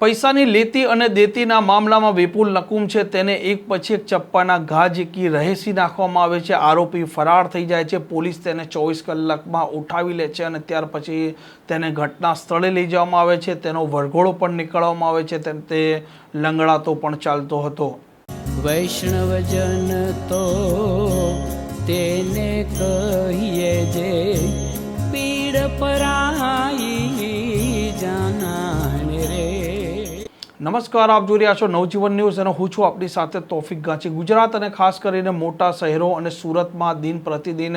પૈસાની લેતી અને દેતીના મામલામાં વિપુલ નકુમ છે, તેને એક પછી એક ચપ્પાના ઘા ઝીકી રહેસી નાખવામાં આવે છે. આરોપી ફરાર થઈ જાય છે. પોલીસ તેને ચોવીસ કલાકમાં ઉઠાવી લે છે અને ત્યાર પછી તેને ઘટના સ્થળે લઈ જવામાં આવે છે. તેનો વરઘોડો પણ નીકળવામાં આવે છે. તેમ તે લંગડાતો પણ ચાલતો હતો. વૈષ્ણવજન તો તેને કહીએ જે પીડ પરાઈ નમસ્કાર, આપ જોઈ રહ્યા છો નવજીવન ન્યૂઝ અને હું છું આપણી સાથે તોફિક ગાંચી. ગુજરાત અને ખાસ કરીને મોટા શહેરો અને સુરતમાં દિન પ્રતિદિન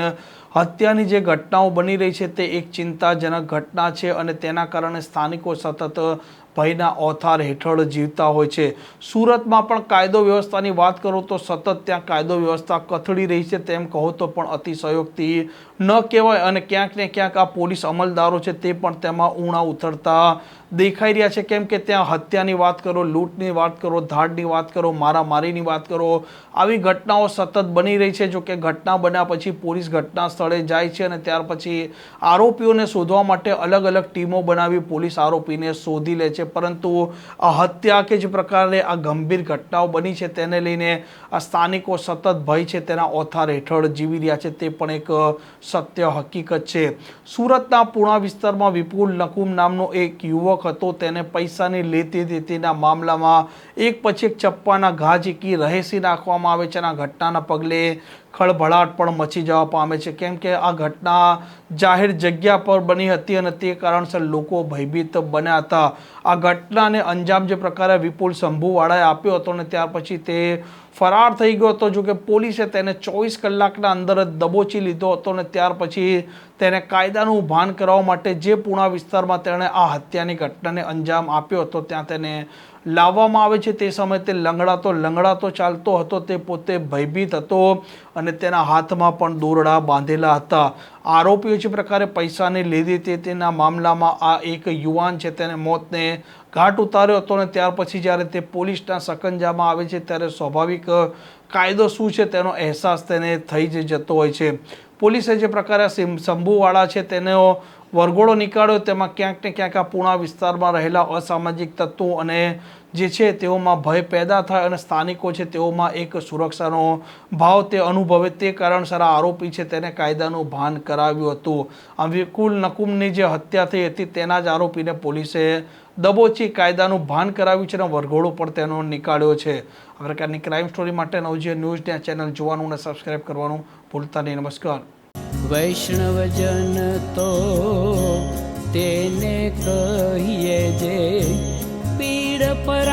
હત્યાની જે ઘટનાઓ બની રહી છે તે એક ચિંતાજનક ઘટના છે અને તેના કારણે સ્થાનિકો સતત ભયના ઓથાર હેઠળ જીવતા હોય છે. સુરતમાં પણ કાયદો વ્યવસ્થાની વાત કરું તો સતત ત્યાં કાયદો વ્યવસ્થા કથળી રહી છે તેમ કહો તો પણ અતિશયોક્તિ ન કહેવાય અને ક્યાંક ને ક્યાંક આ પોલીસ અમલદારો છે તે પણ તેમાં ઊણા ઉતરતા દેખાઈ રહ્યા છે. કેમ કે ત્યાં હત્યાની વાત કરો, લૂંટની વાત કરો, ધાડની વાત કરો, મારામારીની વાત કરો, આવી ઘટનાઓ સતત બની રહી છે. જો કે ઘટના બન્યા પછી પોલીસ ઘટના સ્થળે જાય છે અને ત્યાર પછી આરોપીઓને શોધવા માટે અલગ અલગ ટીમો બનાવી પોલીસ આરોપીને શોધી લે છે. પરંતુ આ હત્યા કે જે પ્રકારે આ ગંભીર ઘટનાઓ બની છે તેને લઈને આ સ્થાનિકો સતત ભય છે, તેના ઓથાર હેઠળ જીવી રહ્યા છે, તે પણ એક સત્ય હકીકત છે. સુરતના પૂણા વિસ્તારમાં વિપુલ નકુમ નામનો એક યુવક હતો, તેને પૈસાની લેતી દેતીના મામલામાં એક પછી એક ચપ્પાના ઘા ઝીકી રહેસી નાખવામાં આવે છે અને આ ઘટનાના પગલે ખળભળાટ પણ મચી જવા પામે છે. કેમ કે આ ઘટના જાહેર જગ્યા પર બની હતી અને તે કારણસર લોકો ભયભીત બન્યા હતા. આ ઘટનાને અંજામ જે પ્રકારે વિપુલ શંભુવાળાએ આપ્યો હતો અને ત્યાર પછી તે ફરાર થઈ ગયો હતો. જો કે પોલીસે તેને ચોવીસ કલાકના અંદર જ દબોચી લીધો હતો અને ત્યાર પછી તેને કાયદાનું ભાન કરાવવા માટે જે પૂણા વિસ્તારમાં તેણે આ હત્યાની ઘટનાને અંજામ આપ્યો હતો, ત્યાં તેને લાવવામાં આવે છે. તે સમયે તે લંગડાતો લંગડાતો ચાલતો હતો, તે પોતે ભયભીત હતો અને તેના હાથમાં પણ દોરડા બાંધેલા હતા. આરોપીઓ જે પ્રકારે પૈસાની લીધી તે તેના મામલામાં આ એક યુવાન છે, તેને મોતને ઘાટ ઉતાર્યો હતો અને ત્યાર પછી જ્યારે તે પોલીસના સકંજામાં આવે છે, ત્યારે સ્વાભાવિક કાયદો શું છે, તેનો અહેસાસ તેને થઈ જ જતો હોય છે. પોલીસે જે પ્રકારે શંભુવાળા છે, તેનો વરઘોડો નીકાળ્યો, તેમાં ક્યાંક ને ક્યાંક આ પૂણા વિસ્તારમાં રહેલા અસામાજિક તત્વો અને જે છે, તેઓમાં ભય પેદા થાય અને સ્થાનિકો છે, તેઓમાં એક સુરક્ષાનો ભાવ તે અનુભવે તે કારણસર આરોપી છે, તેને કાયદાનું ભાન કરાવ્યું હતું. આમ વિકુલ નકુમની જે હત્યા થઈ હતી, તેના જ આરોપીને પોલીસે દબોચી કાયદાનું ભાન કરાવ્યું છે અને વરઘોડો પણ તેનો નીકાળ્યો છે. આ પ્રકારની ક્રાઇમ સ્ટોરી માટે નવજીવન ન્યૂઝને આ ચેનલ જોવાનું અને સબસ્ક્રાઇબ કરવાનું ભૂલતા નહીં. નમસ્કાર. વૈષ્ણવજન તો તેને કહીએ જે પીડ પરાઈ